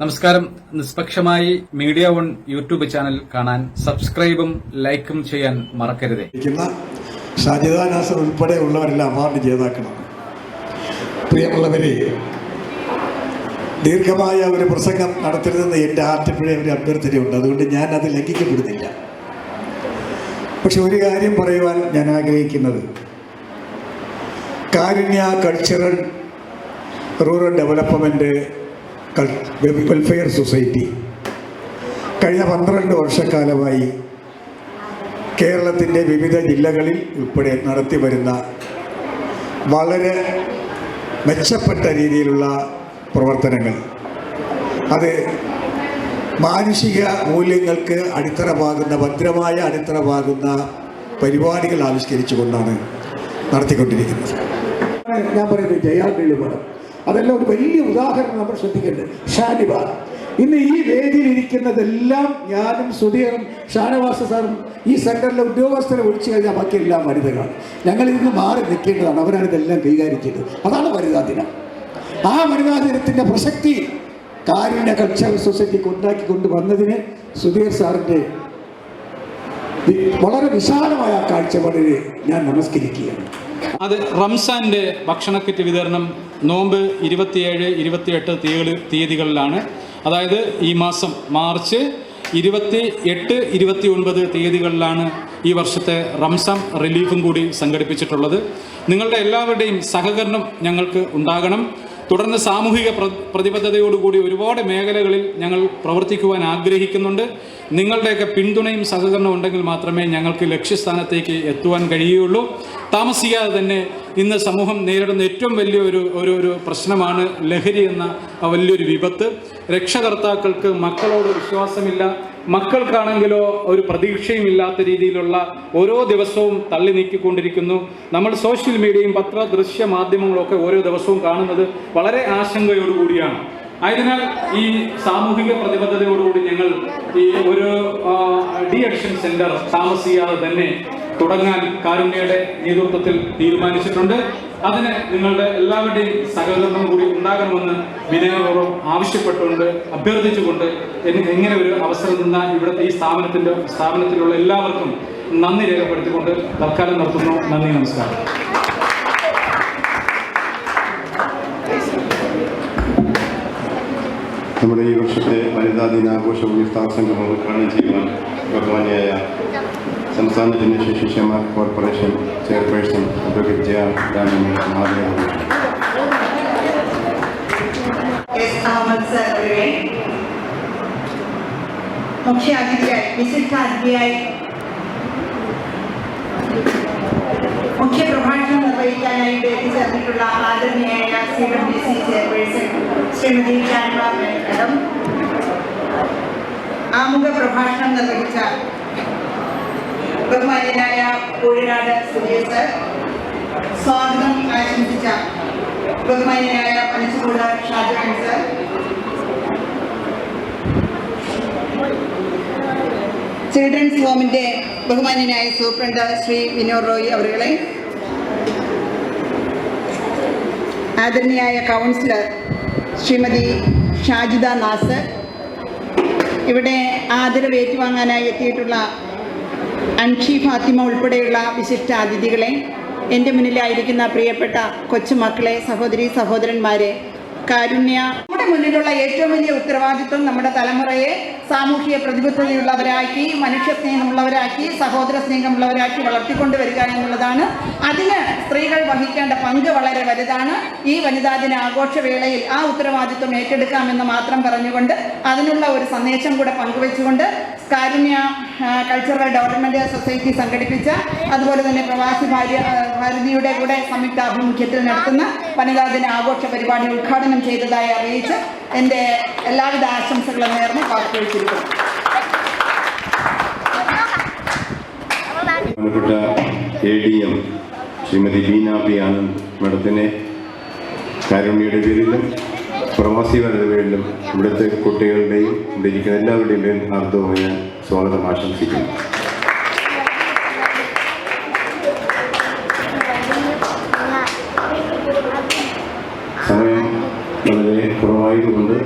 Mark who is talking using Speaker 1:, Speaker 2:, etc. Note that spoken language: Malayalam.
Speaker 1: നമസ്കാരം. നിഷ്പക്ഷമായി മീഡിയ വൺ യൂട്യൂബ് ചാനൽ കാണാൻ സബ്സ്ക്രൈബും ലൈക്കും ചെയ്യാൻ മറക്കരുത്.
Speaker 2: ഷാജിദ നാസർ ഉൾപ്പെടെ ഉള്ളവരെല്ലാം അവാർഡ് ജേതാക്കളാണ്. പ്രിയമുള്ളവരെ ദീർഘമായ ഒരു പ്രസംഗം നടത്തരുതെന്ന് എന്റെ ആർട്ടിപ്പിഴ ഒരു അഭ്യർത്ഥനയുണ്ട്. അതുകൊണ്ട് ഞാൻ അത് ലംഘിക്കപ്പെടുന്നില്ല. പക്ഷെ ഒരു കാര്യം പറയുവാൻ ഞാൻ ആഗ്രഹിക്കുന്നത്. Karunya cultural rural development welfare society. കഴിഞ്ഞ പന്ത്രണ്ട് വർഷക്കാലമായി കേരളത്തിന്റെ വിവിധ ജില്ലകളിൽ ഉൾപ്പെടെ നടത്തി വരുന്ന വളരെ മെച്ചപ്പെട്ട രീതിയിലുള്ള പ്രവർത്തനങ്ങൾ. അത് മാനുഷിക മൂല്യങ്ങൾക്ക് അടിത്തറമാകുന്ന ഭദ്രമായ അടിത്തറമാകുന്ന പരിപാടികൾ ആവിഷ്കരിച്ചുകൊണ്ടാണ് നടത്തിക്കൊണ്ടിരിക്കുന്നത്. ഞാൻ പറയുന്നത് ജയാളിമഠം അതെല്ലാം ഒരു വലിയ ഉദാഹരണം നമ്മൾ ശ്രദ്ധിക്കേണ്ടത്. ഷാനിബ ഇന്ന് ഈ വേദിയിൽ ഇരിക്കുന്നതെല്ലാം ഞാനും സുധീറും ഷാനവാസ സാറും ഈ സെന്ററിലെ ഉദ്യോഗസ്ഥരെ ഒഴിച്ചു കഴിഞ്ഞാൽ ബാക്കിയെല്ലാം വനിതകളാണ്. ഞങ്ങൾ ഇതിന് മാറി നിൽക്കേണ്ടതാണ്. അവരാണ് ഇതെല്ലാം കൈകാര്യം ചെയ്തത്. അതാണ് വനിതാ ദിനം. ആ വനിതാ ദിനത്തിന്റെ പ്രസക്തി കാരുണ്യ കൾച്ചറൽ സൊസൈറ്റിക്ക് ഉണ്ടാക്കി കൊണ്ടുവന്നതിന് സുധീർ സാറിന്റെ വളരെ വിശാലമായ കാഴ്ചപ്പാടിനെ ഞാൻ നമസ്കരിക്കുകയാണ്.
Speaker 1: അത് റംസാന്റെ ഭക്ഷണ കിറ്റ് വിതരണം നോമ്പ് ഇരുപത്തിയേഴ് ഇരുപത്തിയെട്ട് തീയതി തീയതികളിലാണ്. അതായത് ഈ മാസം മാർച്ച് ഇരുപത്തി എട്ട് ഇരുപത്തി ഒൻപത് തീയതികളിലാണ് ഈ വർഷത്തെ റംസാൻ റിലീഫും കൂടി സംഘടിപ്പിച്ചിട്ടുള്ളത്. നിങ്ങളുടെ എല്ലാവരുടെയും സഹകരണം ഞങ്ങൾക്ക് ഉണ്ടാകണം. തുടർന്ന് സാമൂഹിക പ്ര പ്രതിബദ്ധതയോടുകൂടി ഒരുപാട് മേഖലകളിൽ ഞങ്ങൾ പ്രവർത്തിക്കുവാൻ ആഗ്രഹിക്കുന്നുണ്ട്. നിങ്ങളുടെയൊക്കെ പിന്തുണയും സഹകരണവും ഉണ്ടെങ്കിൽ മാത്രമേ ഞങ്ങൾക്ക് ലക്ഷ്യസ്ഥാനത്തേക്ക് എത്തുവാൻ കഴിയുകയുള്ളൂ. താമസിക്കാതെ തന്നെ ഇന്ന് സമൂഹം നേരിടുന്ന ഏറ്റവും വലിയ ഒരു ഒരു ഒരു പ്രശ്നമാണ് ലഹരി എന്ന വലിയൊരു വിപത്ത്. രക്ഷകർത്താക്കൾക്ക് മക്കളോട് വിശ്വാസമില്ല. മക്കൾക്കാണെങ്കിലോ ഒരു പ്രതീക്ഷയും ഇല്ലാത്ത രീതിയിലുള്ള ഓരോ ദിവസവും തള്ളി നീക്കിക്കൊണ്ടിരിക്കുന്നു. നമ്മൾ സോഷ്യൽ മീഡിയയും പത്ര ദൃശ്യ മാധ്യമങ്ങളൊക്കെ ഓരോ ദിവസവും കാണുന്നത് വളരെ ആശങ്കയോടുകൂടിയാണ്. ആയതിനാൽ ഈ സാമൂഹിക പ്രതിബദ്ധതയോടുകൂടി ഞങ്ങൾ ഈ ഒരു ഡി അഡിക്ഷൻ സെന്റർ താമസിയാതെ തന്നെ തുടങ്ങാൻ കാരുണ്യയുടെ നേതൃത്വത്തിൽ തീരുമാനിച്ചിട്ടുണ്ട്. അതിന് നിങ്ങളുടെ എല്ലാവരുടെയും സഹകരണം കൂടി ഉണ്ടാകണമെന്ന് വിനയപൂർവം ആവശ്യപ്പെട്ടുകൊണ്ട് അഭ്യർത്ഥിച്ചുകൊണ്ട് എങ്ങനെ ഒരു അവസരം നിന്ന ഇവിടുത്തെ ഈ സ്ഥാപനത്തിന്റെ സ്ഥാപനത്തിലുള്ള എല്ലാവർക്കും നന്ദി രേഖപ്പെടുത്തിക്കൊണ്ട് തൽക്കാലം നിർത്തുന്നു. നന്ദി നമസ്കാരം.
Speaker 3: നമ്മുടെ ഈ വർഷത്തെ വനിതാ ദിനാഘോഷ ഉത്സവ സംഗമം ഉദ്ഘാടനം ചെയ്യുവാൻ ബഹുമാനിയായ സംസ്ഥാന ഭിന്നശേഷി ക്ഷേമ കോർപ്പറേഷൻ ചെയർപേഴ്സൺ അഡ്വക്കേറ്റ് ജയ രാമനെ ആദരവ്
Speaker 4: എസ് അഹമ്മദ് സർ അവരുടെ മുഖ്യ അതിഥിയായി വിശിഷ്ട അതിഥിയായി എത്തിച്ചേർന്നിട്ടുള്ള ആദരണീയായ C W C chairperson Shrimati madam ആമുഖ പ്രഭാഷണം നിർവഹിച്ച ബഹുമാന്യനായ കോഴിനാട് സുരേഷ് സ്വാഗതം ആശംസിച്ച ബഹുമാന്യനായ പനച്ചുകൂട ഷാജഹാൻ സർ. ചിൽഡ്രൻസ് ഹോമിന്റെ ബഹുമാന്യനായ സൂപ്രണ്ട് ശ്രീ വിനോദ് റോയ് അവരുകളെ ആദരണീയായ കൗൺസിലർ ശ്രീമതി ഷാജിദ നാസർ. ഇവിടെ ആദരവ് ഏറ്റുവാങ്ങാനായി എത്തിയിട്ടുള്ള അൻഷി ഫാത്തിമ ഉൾപ്പെടെയുള്ള വിശിഷ്ട അതിഥികളെ എന്റെ മുന്നിലായിരിക്കുന്ന പ്രിയപ്പെട്ട കൊച്ചുമക്കളെ സഹോദരി സഹോദരന്മാരെ കാരുണ്യ മുന്നിലുള്ള ഏറ്റവും വലിയ ഉത്തരവാദിത്വം നമ്മുടെ തലമുറയെ സാമൂഹിക പ്രതിബദ്ധതയുള്ളവരാക്കി മനുഷ്യ സ്നേഹമുള്ളവരാക്കി സഹോദര സ്നേഹമുള്ളവരാക്കി വളർത്തിക്കൊണ്ടുവരിക എന്നുള്ളതാണ്. അതിന് സ്ത്രീകൾ വഹിക്കേണ്ട പങ്ക് വളരെ വലുതാണ്. ഈ വനിതാ ദിന ആഘോഷവേളയിൽ ആ ഉത്തരവാദിത്വം ഏറ്റെടുക്കാമെന്ന് മാത്രം പറഞ്ഞുകൊണ്ട് അതിനുള്ള ഒരു സന്ദേശം കൂടെ പങ്കുവെച്ചുകൊണ്ട് കാരുണ്യ കൾച്ചറൽ ഡെവലപ്മെന്റ് സൊസൈറ്റി സംഘടിപ്പിച്ച അതുപോലെ തന്നെ പ്രവാസി ഭാര്യ ഭാരതിയുടെ കൂടെ സംയുക്താഭിമുഖ്യത്തിൽ നടത്തുന്ന വനിതാ ദിന ആഘോഷ പരിപാടി ഉദ്ഘാടനം ചെയ്തതായി അറിയിച്ച് എന്റെ എല്ലാവിധ ആശംസകളും നേർന്ന് വാക്കുവെച്ചിരിക്കുന്നു
Speaker 3: ബഹുമാനപ്പെട്ട A D M Shrimati Beena P Anand മേഡത്തിനെ കാരുണ്യയുടെ പേരിലും പ്രവാസികളുടെ പേരിലും ഇവിടുത്തെ കുട്ടികളുടെയും ഇവിടെ ഇരിക്കുന്ന എല്ലാവരുടെയും പേരിൽ ഹാർദവമായി ഞാൻ സ്വാഗതം ആശംസിക്കുന്നു. தெரிந்து கொண்டு